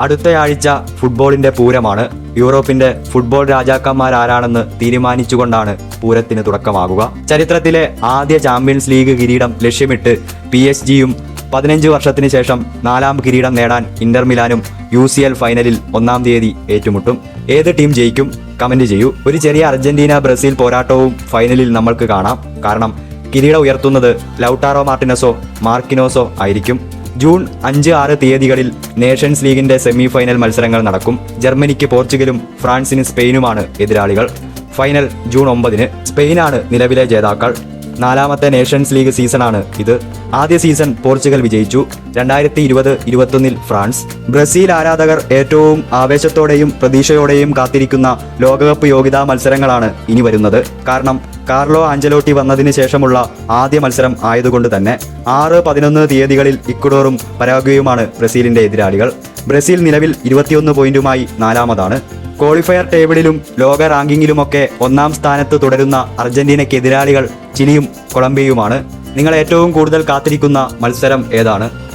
അടുത്തയാഴ്ച ഫുട്ബോളിന്റെ പൂരമാണ്. യൂറോപ്പിന്റെ ഫുട്ബോൾ രാജാക്കന്മാരാരാണെന്ന് തീരുമാനിച്ചുകൊണ്ടാണ് പൂരത്തിന് തുടക്കമാകുക. ചരിത്രത്തിലെ ആദ്യ ചാമ്പ്യൻസ് ലീഗ് കിരീടം ലക്ഷ്യമിട്ട് പി എസ് ജിയും പതിനഞ്ച് വർഷത്തിന് ശേഷം നാലാം കിരീടം നേടാൻ ഇന്റർ മിലാനും യു സി എൽ ഫൈനലിൽ ഒന്നാം തീയതി ഏറ്റുമുട്ടും. ഏത് ടീം ജയിക്കും കമന്റ് ചെയ്യൂ. ഒരു ചെറിയ അർജന്റീന ബ്രസീൽ പോരാട്ടവും ഫൈനലിൽ നമ്മൾക്ക് കാണാം. കാരണം കിരീടം ഉയർത്തുന്നത് ലൗട്ടാറോ മാർട്ടിനസോ മാർക്കിനോസോ ആയിരിക്കും. ജൂൺ അഞ്ച് ആറ് തീയതികളിൽ നേഷൻസ് ലീഗിന്റെ സെമി ഫൈനൽ മത്സരങ്ങൾ നടക്കും. ജർമ്മനിക്ക് പോർച്ചുഗലും ഫ്രാൻസിന് സ്പെയിനുമാണ് എതിരാളികൾ. ഫൈനൽ ജൂൺ ഒമ്പതിന് സ്പെയിനാണ് നിലവിലെ ജേതാക്കൾ. നാലാമത്തെ നേഷൻസ് ലീഗ് സീസണാണ് ഇത്. ആദ്യ സീസൺ പോർച്ചുഗൽ വിജയിച്ചു. രണ്ടായിരത്തി ഇരുപത് ഇരുപത്തൊന്നിൽ ഫ്രാൻസ്. ബ്രസീൽ ആരാധകർ ഏറ്റവും ആവേശത്തോടെയും പ്രതീക്ഷയോടെയും കാത്തിരിക്കുന്ന ലോകകപ്പ് യോഗ്യതാ മത്സരങ്ങളാണ് ഇനി വരുന്നത്. കാരണം കാർലോ ആഞ്ചലോട്ടി വന്നതിന് ശേഷമുള്ള ആദ്യ മത്സരം ആയതുകൊണ്ട് തന്നെ ആറ് പതിനൊന്ന് തീയതികളിൽ ഇക്വഡോറും പരാഗ്വയുമാണ് ബ്രസീലിന്റെ എതിരാളികൾ. ബ്രസീൽ നിലവിൽ ഇരുപത്തിയൊന്ന് പോയിന്റുമായി നാലാമതാണ്. ക്വാളിഫയർ ടേബിളിലും ലോക റാങ്കിങ്ങിലുമൊക്കെ ഒന്നാം സ്ഥാനത്ത് തുടരുന്ന അർജന്റീനയ്ക്ക് എതിരാളികൾ ചിലിയും കൊളംബിയയുമാണ്. നിങ്ങൾ ഏറ്റവും കൂടുതൽ കാത്തിരിക്കുന്ന മത്സരം ഏതാണ്?